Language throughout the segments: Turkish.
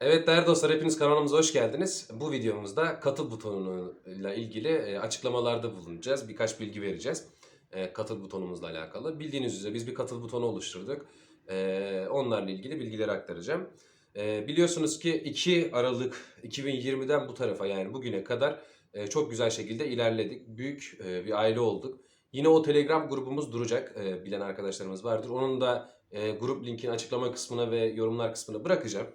Evet değerli dostlar hepiniz kanalımıza hoş geldiniz. Bu videomuzda katıl butonuyla ilgili e, açıklamalarda bulunacağız. Birkaç bilgi vereceğiz. e, Katıl butonumuzla alakalı. Bildiğiniz üzere biz bir katıl butonu oluşturduk. E, Onlarla ilgili bilgileri aktaracağım. Biliyorsunuz ki 2 Aralık 2020'den bu tarafa yani bugüne kadar çok güzel şekilde ilerledik. Büyük bir aile olduk. Yine o Telegram grubumuz duracak. Bilen arkadaşlarımız vardır. Onun da grup linkini açıklama kısmına ve yorumlar kısmına bırakacağım.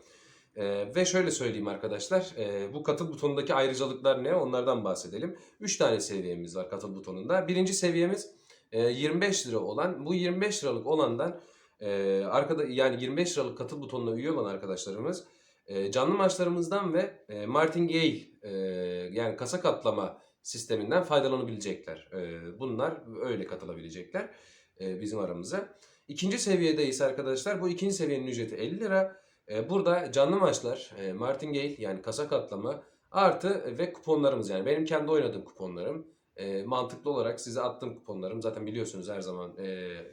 Ee, ve şöyle söyleyeyim arkadaşlar, e, bu katıl butonundaki ayrıcalıklar ne? Onlardan bahsedelim. 3 tane seviyemiz var katıl butonunda. Birinci seviyemiz e, 25 lira olan, bu 25 liralık olandan e, arkada yani 25 liralık katıl butonuna üye olan arkadaşlarımız e, canlı maçlarımızdan ve e, Martingale e, yani kasa katlama sisteminden faydalanabilecekler. E, bunlar öyle katılabilecekler e, bizim aramıza. İkinci seviyede ise arkadaşlar bu ikinci seviyenin ücreti 50 lira. E, Burada canlı maçlar, e, Martingale yani kasa katlama artı ve kuponlarımız yani benim kendi oynadığım kuponlarım. E, mantıklı olarak size attığım kuponlarım zaten biliyorsunuz her zaman e,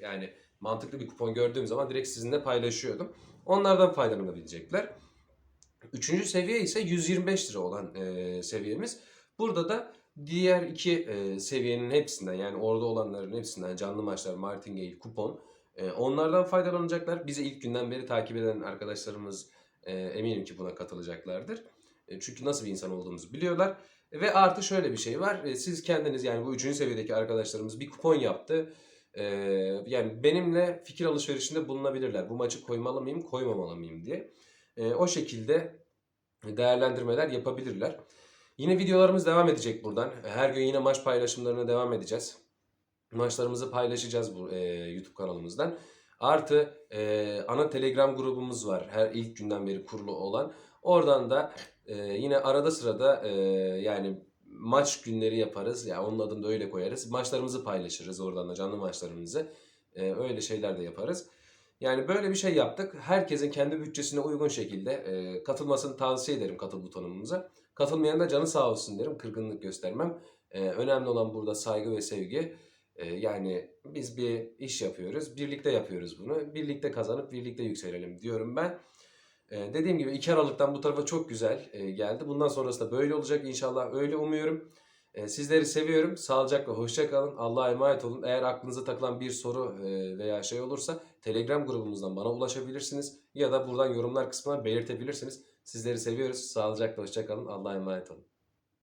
yani mantıklı bir kupon gördüğüm zaman direkt sizinle paylaşıyordum. Onlardan faydalanabilecekler. Üçüncü seviye ise 125 lira olan e, seviyemiz. Burada da diğer iki seviyenin hepsinden yani orada olanların hepsinden canlı maçlar, Martingale, kupon e, onlardan faydalanacaklar. Bizi ilk günden beri takip eden arkadaşlarımız e, eminim ki buna katılacaklardır. E, çünkü nasıl bir insan olduğumuzu biliyorlar. Ve artı şöyle bir şey var. E, siz kendiniz yani bu üçüncü seviyedeki arkadaşlarımız bir kupon yaptı. Yani benimle fikir alışverişinde bulunabilirler. Bu maçı koymalı mıyım, koymamalı mıyım diye. O şekilde değerlendirmeler yapabilirler. Yine videolarımız devam edecek buradan. Her gün yine maç paylaşımlarına devam edeceğiz. Maçlarımızı paylaşacağız bu e, YouTube kanalımızdan. Artı e, ana Telegram grubumuz var. Her ilk günden beri kurulu olan. Oradan da e, yine arada sırada e, yani maç günleri yaparız. Ya yani onun adını da öyle koyarız. Maçlarımızı paylaşırız oradan da canlı maçlarımızı. E, öyle şeyler de yaparız. Yani böyle bir şey yaptık. Herkesin kendi bütçesine uygun şekilde e, katılmasını tavsiye ederim katıl butonumuza. Katılmayan da canı sağ olsun derim. Kırgınlık göstermem. E, önemli olan burada saygı ve sevgi. E, yani biz bir iş yapıyoruz. Birlikte yapıyoruz bunu. Birlikte kazanıp birlikte yükselelim diyorum ben. E, dediğim gibi 2 Aralık'tan bu tarafa çok güzel e, geldi. Bundan sonrası da böyle olacak inşallah. Öyle umuyorum. E, sizleri seviyorum. Sağlıcakla hoşça kalın. Allah'a emanet olun. Eğer aklınıza takılan bir soru e, veya şey olursa Telegram grubumuzdan bana ulaşabilirsiniz. Ya da buradan yorumlar kısmına belirtebilirsiniz. Sizleri seviyoruz. Sağlıcakla hoşça kalın. Allah'a emanet olun.